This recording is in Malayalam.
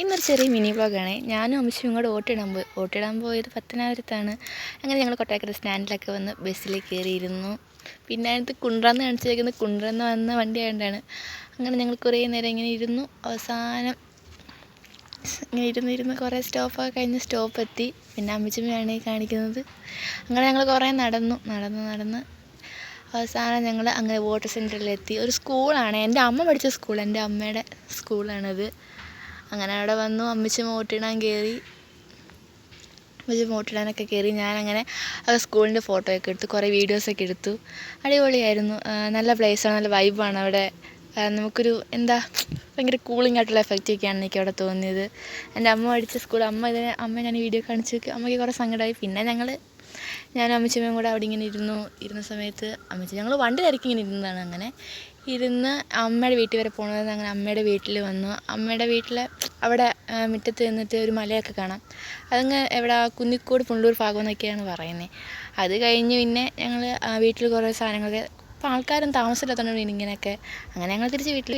ഇന്നൊരു ചെറിയ മിനി ബ്ലോഗാണ് ഞാനും അമ്മച്ചും കൂടെ ഓട്ടിടാൻ പോയി ഓട്ടിടാൻ പോയത് പത്തനാപുരത്താണ്. അങ്ങനെ ഞങ്ങൾ കൊട്ടാക്കര സ്റ്റാൻഡിലൊക്കെ വന്ന് ബസ്സിൽ കയറിയിരുന്നു. പിന്നെ അതിനകത്ത് കുണ്ട്രാന്ന് കാണിച്ചേക്കുന്നത് കുണ്ട്രന്ന് വന്ന വണ്ടി ആയതുകൊണ്ടാണ്. അങ്ങനെ ഞങ്ങൾ കുറേ നേരം ഇങ്ങനെ ഇരുന്നു. അവസാനം ഇങ്ങനെ ഇരുന്ന് ഇരുന്ന് കുറേ സ്റ്റോപ്പൊക്കെ കഴിഞ്ഞ് സ്റ്റോപ്പ് എത്തി പിന്നെ അമ്മച്ചമ്മയാണ് ഈ കാണിക്കുന്നത്. അങ്ങനെ ഞങ്ങൾ കുറേ നടന്നു നടന്ന് നടന്ന്. അവസാനം ഞങ്ങൾ അങ്ങനെ വാട്ടർ സെന്ററിലെത്തി ഒരു സ്കൂളാണ് എന്റെ അമ്മ പഠിച്ച സ്കൂൾ എന്റെ അമ്മയുടെ സ്കൂളാണത് അങ്ങനെ അവിടെ വന്നു. അമ്മച്ചി മോട്ടിടാൻ കയറി. അമ്മച്ചി മോട്ടിടാനൊക്കെ കയറി. ഞാനങ്ങനെ സ്കൂളിന്റെ ഫോട്ടോയൊക്കെ എടുത്തു. കുറേ വീഡിയോസൊക്കെ എടുത്തു. അടിപൊളിയായിരുന്നു. നല്ല പ്ലേസാണ് നല്ല വൈബാണ് അവിടെ. നമുക്കൊരു എന്താ ഭയങ്കര കൂളിംഗ് ആയിട്ടുള്ള എഫക്റ്റ് ഒക്കെയാണ് എനിക്ക് അവിടെ തോന്നിയത്. എന്റെ അമ്മ പഠിച്ച സ്കൂൾ അമ്മ ഇതിനെ അമ്മ ഞാൻ വീഡിയോ കാണിച്ചു അമ്മയ്ക്ക് കുറേ സങ്കടമായി പിന്നെ ഞങ്ങൾ ഞാനും അമ്മച്ചമ്മയും കൂടെ അവിടെ ഇങ്ങനെ ഇരുന്നു ഇരുന്ന സമയത്ത് അമ്മച്ചി ഞങ്ങൾ വണ്ടി തിരക്കി ഇങ്ങനെ ഇരുന്നതാണ് അങ്ങനെ. ഇരുന്ന് അമ്മയുടെ വീട്ടിൽ വരെ പോകണമെന്ന് അങ്ങനെ അമ്മയുടെ വീട്ടിൽ വന്നു. അമ്മയുടെ വീട്ടിൽ അവിടെ മുറ്റത്ത് നിന്നിട്ട് ഒരു മലയൊക്കെ കാണാം. അതങ്ങ് എവിടെ കുന്നിക്കോട് പുള്ളൂർ ഭാഗം എന്നൊക്കെയാണ് പറയുന്നത് അത് കഴിഞ്ഞ് പിന്നെ ഞങ്ങൾ വീട്ടിൽ കുറേ സാധനങ്ങളൊക്കെ ഇപ്പം ആൾക്കാരും താമസമില്ലാത്തതുകൊണ്ട് ഇങ്ങനെയൊക്കെ. അങ്ങനെ ഞങ്ങൾ തിരിച്ച് വീട്ടിൽ